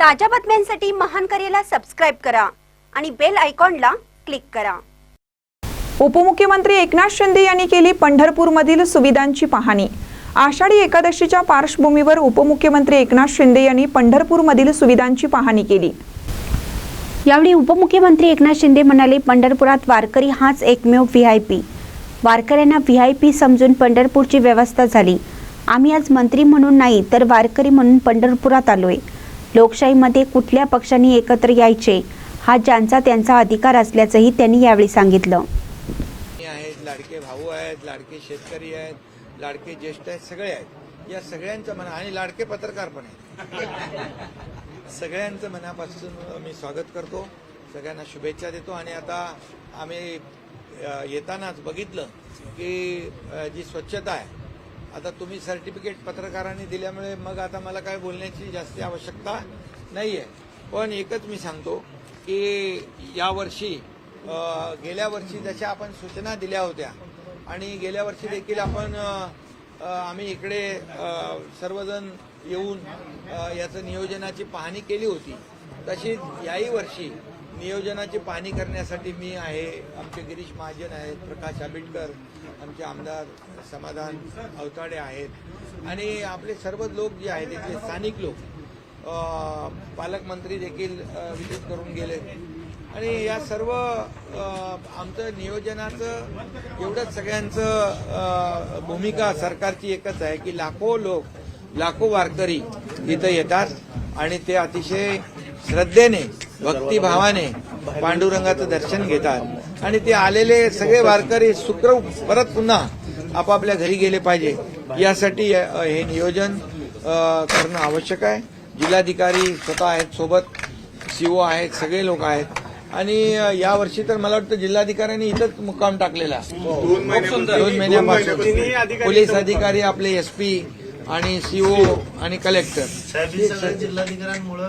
ताज्या बातम्यांसाठी महान करेला सबस्क्राईब करा आणि बेल आयकॉनला क्लिक करा. उपमुख्यमंत्री एकनाथ शिंदे यांनी केली पंढरपूरमधील सुविधांची पाहणी. आषाढी एकादशीच्या पार्श्वभूमीवर उपमुख्यमंत्री एकनाथ शिंदे यांनी पंढरपूरमधील सुविधांची पाहणी केली. यावेळी उपमुख्यमंत्री एकनाथ शिंदे म्हणाले पंढरपुरात वारकरी हाच एकमेव व्ही आय पी वारकऱ्यांना व्ही आय पी समजून पंढरपूरची व्यवस्था झाली. आम्ही आज मंत्री म्हणून नाही तर वारकरी म्हणून पंढरपुरात आलोय. लोकशाहीमध्ये कुठल्या पक्षांनी एकत्र यायचे हा ज्यांचा त्यांचा अधिकार असल्याचंही त्यांनी यावेळी सांगितलं. आहेत लाडके भाऊ आहेत लाडके शेतकरी आहेत लाडके ज्येष्ठ आहेत सगळे आहेत. या सगळ्यांचं मना आणि लाडके पत्रकार पण आहेत. सगळ्यांचं मनापासून मी स्वागत करतो. सगळ्यांना शुभेच्छा देतो. आणि आता आम्ही येतानाच बघितलं की जी स्वच्छता आहे आता तुम्ही सर्टिफिकेट पत्रकारांनी दिल्यामुळे मग आता मला काय बोलण्याची जास्त आवश्यकता नाही आहे पण एकच मी सांगतो की यावर्षी गेल्या वर्षी जशा आपण सूचना दिल्या होत्या आणि गेल्या वर्षी देखील आपण आम्ही इकडे सर्वजण येऊन याचं नियोजनाची पाहणी केली होती. तशीच याही वर्षी नियोजनाची पाहणी करण्यासाठी मी आहे आमचे गिरीश महाजन आहेत प्रकाश आंबेडकर आमचे आमदार समाधान अवताडे आहेत. आणि आपले सर्व लोक जे आहेत इथले स्थानिक लोक पालकमंत्री देखील विजित विजिट करून गेले. आणि या सर्व आमचं नियोजनाचं एवढंच सगळ्यांचं भूमिका सरकारची एकच आहे की लाखो लोक लाखो वारकरी इथं येतात आणि ते अतिशय श्रद्धेने भक्तिभावाने पांडुरंगाचं दर्शन घेतात. आणि ते आलेले सगळे वारकरी शुक्र परत पुन्हा आपापल्या घरी गेले पाहिजे. यासाठी हे नियोजन करणं आवश्यक आहे. जिल्हाधिकारी स्वतः आहेत सोबत सीओ आहेत सगळे लोक आहेत. आणि यावर्षी तर मला वाटतं जिल्हाधिकाऱ्यांनी इथंच मुक्काम टाकलेला. आहे. दोन महिन्यापासून पोलीस अधिकारी आपले एसपी आणि सीओ आणि कलेक्टर. जिल्हाधिकाऱ्यांमुळं